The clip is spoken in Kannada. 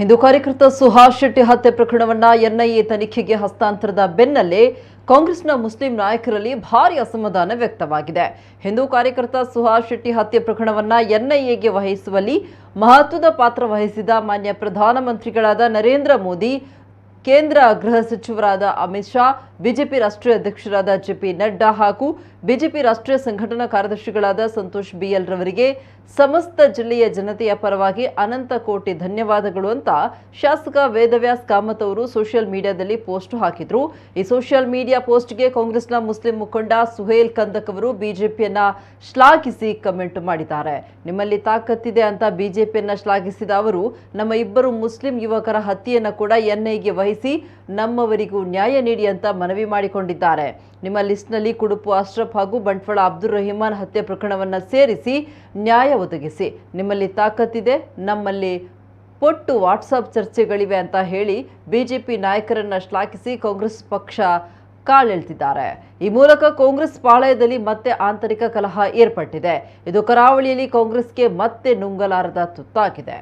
ಹಿಂದೂ ಕಾರ್ಯಕರ್ತ ಸುಹಾಸ್ ಶೆಟ್ಟಿ ಹತ್ಯೆ ಪ್ರಕರಣವನ್ನ ಎನ್ಐಎ ತನಿಖೆಗೆ ಹಸ್ತಾಂತರದ ಬೆನ್ನಲ್ಲೇ ಕಾಂಗ್ರೆಸ್ನ ಮುಸ್ಲಿಂ ನಾಯಕರಲ್ಲಿ ಭಾರಿ ಅಸಮಾಧಾನ ವ್ಯಕ್ತವಾಗಿದೆ. ಹಿಂದೂ ಕಾರ್ಯಕರ್ತ ಸುಹಾಸ್ ಶೆಟ್ಟಿ ಹತ್ಯೆ ಪ್ರಕರಣವನ್ನ ಎನ್ಐಎಗೆ ವಹಿಸುವಲ್ಲಿ ಮಹತ್ವದ ಪಾತ್ರ ವಹಿಸಿದ ಮಾನ್ಯ ಪ್ರಧಾನಮಂತ್ರಿಗಳಾದ ನರೇಂದ್ರ ಮೋದಿ ಕೇಂದ್ರ ಗೃಹ ಸಚಿವರಾದ ಅಮಿತ್ ಶಾ, ಬಿಜೆಪಿ ರಾಷ್ಟ್ರೀಯ ಅಧ್ಯಕ್ಷರಾದ ಜೆಪಿ ನಡ್ಡಾ ಹಾಗೂ ಬಿಜೆಪಿ ರಾಷ್ಟ್ರೀಯ ಸಂಘಟನಾ ಕಾರ್ಯದರ್ಶಿಗಳಾದ ಸಂತೋಷ್ ಬಿಎಲ್ ರವರಿಗೆ ಸಮಸ್ತ ಜಿಲ್ಲೆಯ ಜನತೆಯ ಪರವಾಗಿ ಅನಂತ ಕೋಟಿ ಧನ್ಯವಾದಗಳು ಅಂತ ಶಾಸಕ ವೇದವ್ಯಾಸ್ ಕಾಮತ್ ಅವರು ಸೋಷಿಯಲ್ ಮೀಡಿಯಾದಲ್ಲಿ ಪೋಸ್ಟ್ ಹಾಕಿದ್ರು. ಈ ಸೋಷಿಯಲ್ ಮೀಡಿಯಾ ಪೋಸ್ಟ್ಗೆ ಕಾಂಗ್ರೆಸ್ನ ಮುಸ್ಲಿಂ ಮುಖಂಡ ಸುಹೇಲ್ ಕಂದಕ್ ಅವರು ಬಿಜೆಪಿಯನ್ನ ಶ್ಲಾಘಿಸಿ ಕಮೆಂಟ್ ಮಾಡಿದ್ದಾರೆ. ನಿಮ್ಮಲ್ಲಿ ತಾಕತ್ತಿದೆ ಅಂತ ಬಿಜೆಪಿಯನ್ನ ಶ್ಲಾಘಿಸಿದ ಅವರು, ನಮ್ಮ ಇಬ್ಬರು ಮುಸ್ಲಿಂ ಯುವಕರ ಹತ್ಯೆಯನ್ನು ಕೂಡ ಎನ್ಐಗೆ ವಹಿಸಿ ನಮ್ಮವರಿಗೂ ನ್ಯಾಯ ನೀಡಿ ಅಂತ ಮನವಿ ಮಾಡಿಕೊಂಡಿದ್ದಾರೆ. ನಿಮ್ಮ ಲಿಸ್ಟ್ನಲ್ಲಿ ಕುಡುಪು ಅಶ್ರಫ್ ಹಾಗೂ ಬಂಟ್ವಾಳ ಅಬ್ದುಲ್ ರಹಿಮಾನ್ ಹತ್ಯೆ ಪ್ರಕರಣವನ್ನು ಸೇರಿಸಿ ನ್ಯಾಯ ಒದಗಿಸಿ. ನಿಮ್ಮಲ್ಲಿ ತಾಕತ್ತಿದೆ, ನಮ್ಮಲ್ಲಿ ಪೊಟ್ಟು ವಾಟ್ಸಪ್ ಚರ್ಚೆಗಳಿವೆ ಅಂತ ಹೇಳಿ ಬಿಜೆಪಿ ನಾಯಕರನ್ನ ಶ್ಲಾಘಿಸಿ ಕಾಂಗ್ರೆಸ್ ಪಕ್ಷ ಕಾಲೆಳ್ತಿದ್ದಾರೆ ಈ ಮೂಲಕ ಕಾಂಗ್ರೆಸ್ ಪಾಳಯದಲ್ಲಿ ಮತ್ತೆ ಆಂತರಿಕ ಕಲಹ ಏರ್ಪಟ್ಟಿದೆ. ಇದು ಕರಾವಳಿಯಲ್ಲಿ ಕಾಂಗ್ರೆಸ್ಗೆ ಮತ್ತೆ ನುಂಗಲಾರದ ತುತ್ತಾಗಿದೆ.